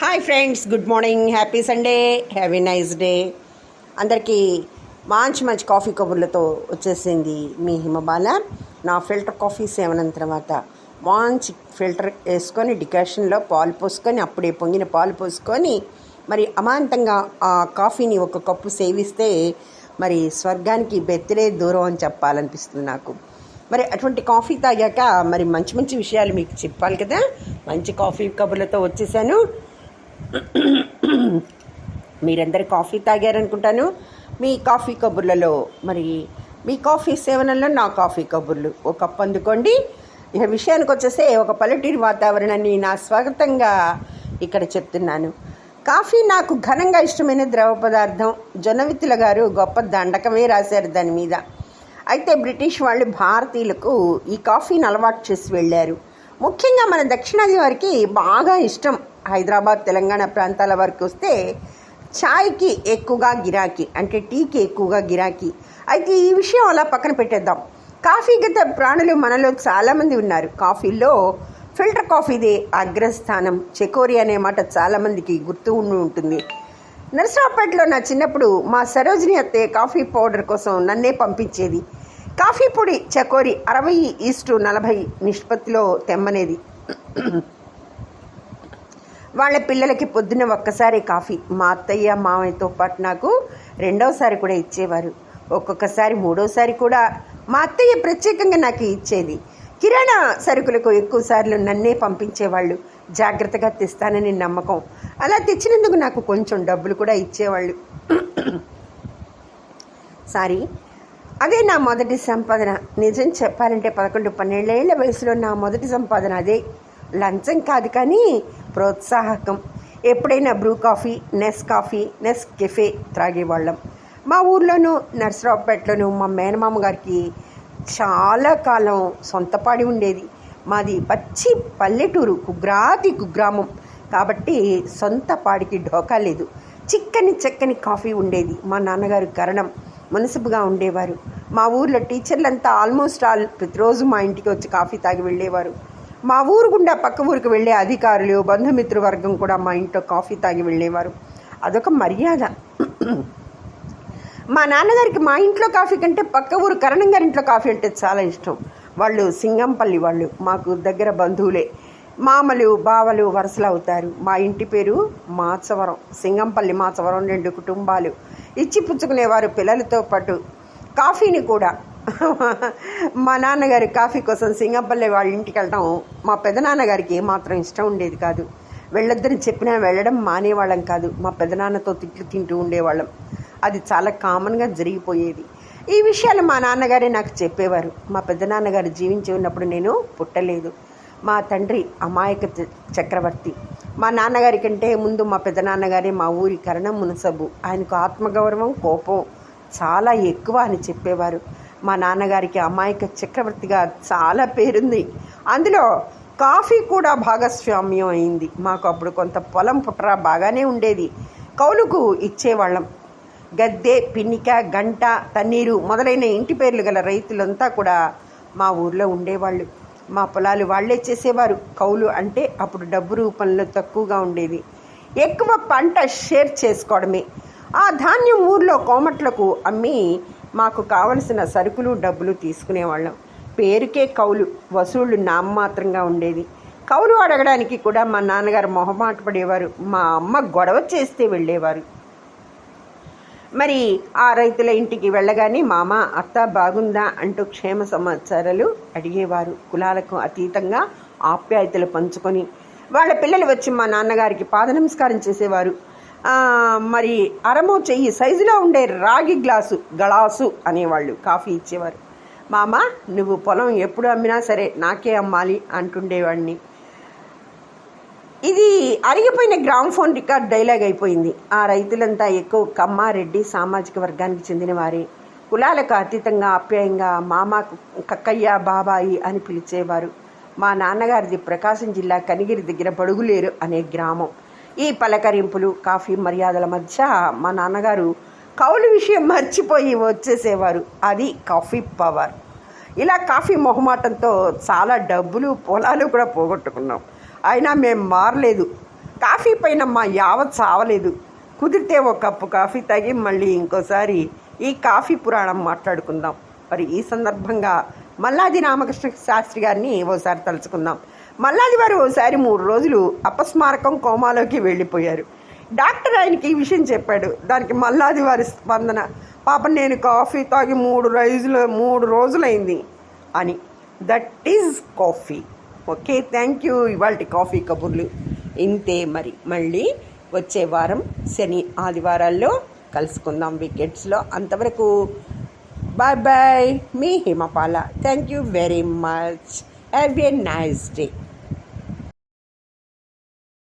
Hi friends good morning happy Sunday have a nice day అందరికీ మంచి మంచి coffee కబుర్లతో వచ్చేసింది మీ హిమబాల. నా ఫిల్టర్ కాఫీ సేవనం తర్వాత మంచి ఫిల్టర్ వేసుకొని డికాషన్లో పాలు పోసుకొని అప్పుడే పొంగిన పాలు పోసుకొని మరి అమాంతంగా ఆ కాఫీని ఒక కప్పు సేవిస్తే మరి స్వర్గానికి బెత్తిరే దూరం అని చెప్పాలనిపిస్తుంది నాకు. మరి అటువంటి కాఫీ తాగాక మరి మంచి మంచి విషయాలు మీకు చెప్పాలి కదా. మంచి కాఫీ కబుర్లతో వచ్చేసాను. మీరందరు కాఫీ తాగారనుకుంటాను. మీ కాఫీ కబుర్లలో మరి మీ కాఫీ సేవనంలో నా కాఫీ కబుర్లు ఒక కప్పు అందుకోండి. ఇక విషయానికి వచ్చేస్తే ఒక పల్లెటూరి వాతావరణాన్ని నా స్వాగతంగా ఇక్కడ చెప్తున్నాను. కాఫీ నాకు ఘనంగా ఇష్టమైన ద్రవ పదార్థం. జొన్నవిత్తుల గారు గొప్ప దండకమే రాశారు దాని మీద. అయితే బ్రిటిష్ వాళ్ళు భారతీయులకు ఈ కాఫీని అలవాటు చేసి వెళ్ళారు. ముఖ్యంగా మన దక్షిణాది వారికి బాగా ఇష్టం. హైదరాబాద్ తెలంగాణ ప్రాంతాల వరకు వస్తే ఛాయ్కి ఎక్కువగా గిరాకీ అంటే టీకి ఎక్కువగా గిరాకీ. అయితే ఈ విషయం అలా పక్కన పెట్టేద్దాం. కాఫీ గత ప్రాణులు మనలో చాలామంది ఉన్నారు. కాఫీలో ఫిల్టర్ కాఫీదే అగ్రస్థానం. చెకోరి అనే మాట చాలామందికి గుర్తు ఉండి ఉంటుంది. నరసరావుపేటలో నా చిన్నప్పుడు మా సరోజిని అత్తే కాఫీ పౌడర్ కోసం నన్నే పంపించేది. కాఫీ పొడి చకోరి అరవై ఈస్టు నలభై నిష్పత్తిలో తెమ్మనేది. వాళ్ళ పిల్లలకి పొద్దున్న ఒక్కసారి కాఫీ. మా అత్తయ్య మామయ్యతో పాటు నాకు రెండవసారి కూడా ఇచ్చేవారు. ఒక్కొక్కసారి మూడోసారి కూడా మా అత్తయ్య ప్రత్యేకంగా నాకు ఇచ్చేది. కిరాణా సరుకులకు ఎక్కువ సార్లు నన్నే పంపించేవాళ్ళు. జాగ్రత్తగా తెస్తానని నమ్మకం. అలా తెచ్చినందుకు నాకు కొంచెం డబ్బులు కూడా ఇచ్చేవాళ్ళు. సారీ. అదే నా మొదటి సంపాదన. నిజం చెప్పాలంటే పదకొండు పన్నెండేళ్ళ వయసులో నా మొదటి సంపాదన అదే. లంచం కాదు కానీ ప్రోత్సాహకం. ఎప్పుడైనా Bru coffee Nes coffee Nescafe త్రాగేవాళ్ళం. మా ఊర్లోనూ నర్సరావుపేటలోనూ మా మేనమామ గారికి చాలా కాలం సొంతపాడి ఉండేది. మాది పచ్చి పల్లెటూరు కుగ్రాతి కుగ్రామం. కాబట్టి సొంత పాడికి ఢోకా లేదు. చిక్కని చక్కని కాఫీ ఉండేది. మా నాన్నగారు కరణం మునసిపుగా ఉండేవారు. మా ఊర్లో టీచర్లంతా ఆల్మోస్ట్ ఆల్ ప్రతిరోజు మా ఇంటికి వచ్చి కాఫీ తాగి వెళ్ళేవారు. మా ఊరు గుండా పక్క ఊరికి వెళ్ళే అధికారులు బంధుమిత్రు వర్గం కూడా మా ఇంట్లో కాఫీ తాగి వెళ్ళేవారు. అదొక మర్యాద. మా నాన్నగారికి మా ఇంట్లో కాఫీ కంటే పక్క ఊరు కరణం గారి ఇంట్లో కాఫీ అంటే చాలా ఇష్టం. వాళ్ళు సింగంపల్లి వాళ్ళు మాకు దగ్గర బంధువులే. మామలు బావలు వరుసలు అవుతారు. మా ఇంటి పేరు మాచవరం సింగంపల్లి మాచవరం రెండు కుటుంబాలు. ఇచ్చి పుచ్చుకునేవారు పిల్లలతో పాటు. కాఫీని కూడా మా నాన్నగారి కాఫీ కోసం సింగపల్లి వాళ్ళ ఇంటికి వెళ్ళడం మా పెదనాన్నగారికి ఏమాత్రం ఇష్టం ఉండేది కాదు. వెళ్ళొద్దని చెప్పినా వెళ్ళడం మానేవాళ్ళం కాదు. మా పెదనాన్నతో తిట్లు తింటూ ఉండేవాళ్ళం. అది చాలా కామన్గా జరిగిపోయేది. ఈ విషయాలు మా నాన్నగారే నాకు చెప్పేవారు. మా పెద్దనాన్నగారు జీవించి ఉన్నప్పుడు నేను పుట్టలేదు. మా తండ్రి అమాయక చ- చక్రవర్తి. మా నాన్నగారి కంటే ముందు మా పెద్దనాన్నగారే మా ఊరి కరణం మునసబు. ఆయనకు ఆత్మగౌరవం కోపం చాలా ఎక్కువ అని చెప్పేవారు. మా నాన్నగారికి అమాయక చక్రవర్తిగా చాలా పేరుంది. అందులో కాఫీ కూడా భాగస్వామ్యం అయింది. మాకు అప్పుడు కొంత పొలం పుట్ర బాగానే ఉండేది. కౌలుకు ఇచ్చేవాళ్ళం. గద్దె పిన్నిక గంట తన్నీరు మొదలైన ఇంటి పేర్లు గల రైతులంతా కూడా మా ఊర్లో ఉండేవాళ్ళు. మా పొలాలు వాళ్ళే చేసేవారు. కౌలు అంటే అప్పుడు డబ్బు రూపంలో తక్కువగా ఉండేది. ఎక్కువ పంట షేర్ చేసుకోవడమే. ఆ ధాన్యం ఊర్లో కోమట్లకు అమ్మి మాకు కావలసిన సరుకులు డబ్బులు తీసుకునేవాళ్ళం. పేరుకే కౌలు వసూళ్ళు నామమాత్రంగా ఉండేది కౌలు అడగడానికి కూడా మా నాన్నగారు మొహమాట పడేవారు. మా అమ్మ గొడవ చేస్తే వెళ్ళేవారు. మరి ఆ రైతుల ఇంటికి వెళ్ళగానే మామ అత్త బాగుందా? అంటూ క్షేమ సమాచారాలు అడిగేవారు. కులాలకు అతీతంగా ఆప్యాయతలు పంచుకొని వాళ్ళ పిల్లలు వచ్చి మా నాన్నగారికి పాద నమస్కారం చేసేవారు. మరి అరమో చెయ్యి సైజులో ఉండే రాగి గ్లాసు గ్లాసు అనేవాళ్ళు కాఫీ ఇచ్చేవారు. మామ నువ్వు పొలం ఎప్పుడు అమ్మినా సరే నాకే అమ్మాలి అంటుండేవాడిని. ఇది అరిగిపోయిన గ్రామ్ ఫోన్ రికార్డ్ డైలాగ్ అయిపోయింది. ఆ రైతులంతా ఎక్కువ కమ్మారెడ్డి సామాజిక వర్గానికి చెందిన వారే కులాలకు అతీతంగా ఆప్యాయంగా మామ కక్కయ్య బాబాయి అని పిలిచేవారు. మా నాన్నగారిది ప్రకాశం జిల్లా కనిగిరి దగ్గర బడుగులేరు అనే గ్రామం. ఈ పలకరింపులు కాఫీ మర్యాదల మధ్య మా నాన్నగారు కౌలు విషయం మర్చిపోయి వచ్చేసేవారు. అది కాఫీ పవర్. ఇలా కాఫీ మొహమాటంతో చాలా డబ్బులు పొలాలు కూడా పోగొట్టుకున్నాం. అయినా మేము మారలేదు. కాఫీ పైన మా యావత్ చావలేదు కుదిరితే ఒక కప్పు కాఫీ తాగి మళ్ళీ ఇంకోసారి ఈ కాఫీ పురాణం మాట్లాడుకుందాం. మరి ఈ సందర్భంగా మల్లాది రామకృష్ణ శాస్త్రి గారిని ఓసారి తలుచుకుందాం. మల్లాది వారు ఓసారి మూడు రోజులు అపస్మారకం కోమాలోకి వెళ్ళిపోయారు. డాక్టర్ ఆయనకి ఈ విషయం చెప్పాడు. దానికి మల్లాది వారి స్పందన పాప నేను కాఫీ తాగి మూడు రోజులు మూడు రోజులైంది అని. That is coffee. Okay thank you. ఇవాళ కాఫీ కబుర్లు ఇంతే మరి. మళ్ళీ వచ్చే వారం శని ఆదివారాల్లో కలుసుకుందాం వీకెండ్స్లో అంతవరకు. Bye bye. Me Himapala. Thank you very much. Have a nice day.